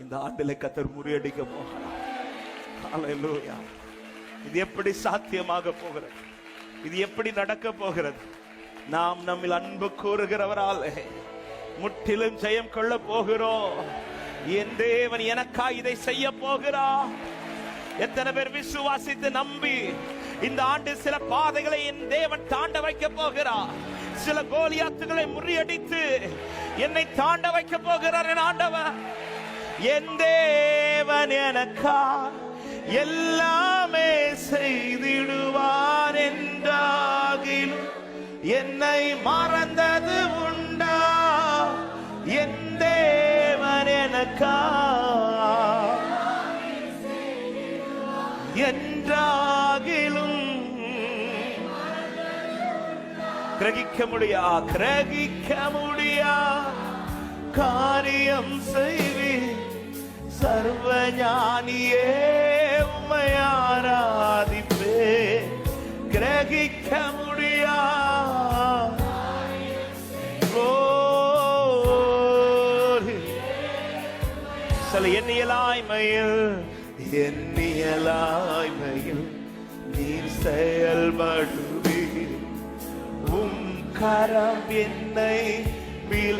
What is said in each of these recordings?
இந்த ஆண்டில கத்தர் முறியடிக்க போகிறார். இது எப்படி சாத்தியமாக போகிறது? இது எப்படி நடக்க போகிறது? நாம் நம்மில் அன்பு கூறுகிறவரால் முற்றிலும் ஜெயம் கொள்ள போகிறோம். என் தேவன் எனக்கா இதை செய்ய போகிறா எத்தனை பேர் விசுவாசித்து நம்பி இந்த ஆண்டு சில பாதைகளை என் தேவன் தாண்ட வைக்க போகிறார். சில கோலியாத்துகளை முறியடித்து என்னை தாண்ட வைக்க போகிறார் என் ஆண்டவன் என் தேவன் எனக்கா எல்லாமே செய்திடுவார் என்றாகிலும் என்னை மறந்தது உண்டா? என் தேவன் எனக்கா? என்றாகிலும் கிரகிக்க முடியா? கிரகிக்க முடியா? காரியம் செய்வி சர்வ ஞானியே கிரகிக்க முடியா சில எண்ணியலாய்மையில் எண்ணியலாய்மையில் நீர் செயல்படுவீர் உம் கரம் என்னை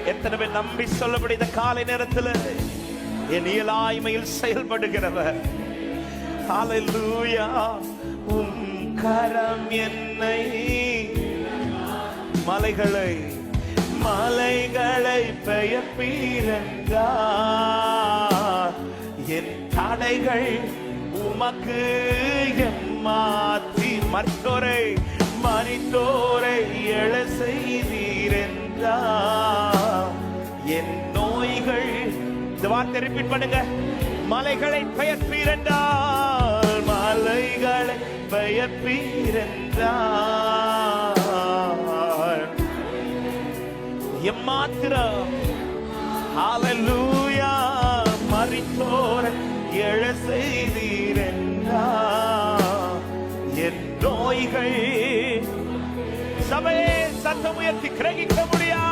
எத்தனை பேர் நம்பி சொல்ல இந்த காலை நேரத்தில் என் இயலாய்மையில் செயல்படுகிறவர். ஹalleluya. உம் கரம் என்னை மலைகளை மலைகளை பெயர்ப்பீரங்கார் என் தடைகள் உமக்கு எம்மாத்தி. மற்றோரை மறித்தோரை எழ இந்த வார்த்தை ரிப்பீட் பண்ணுங்க. மலைகளை பெயர்ப்பீரென்றால் மலைகளை பெயர்ப்பீரென்றார் எம்மாத்திரம்? ஹalleluya மரித்தோர் எழ செய்தீரென்றா என் நோய்கள் சபையே சத்தம் உயர்த்தி கிரகிக்க முடியாது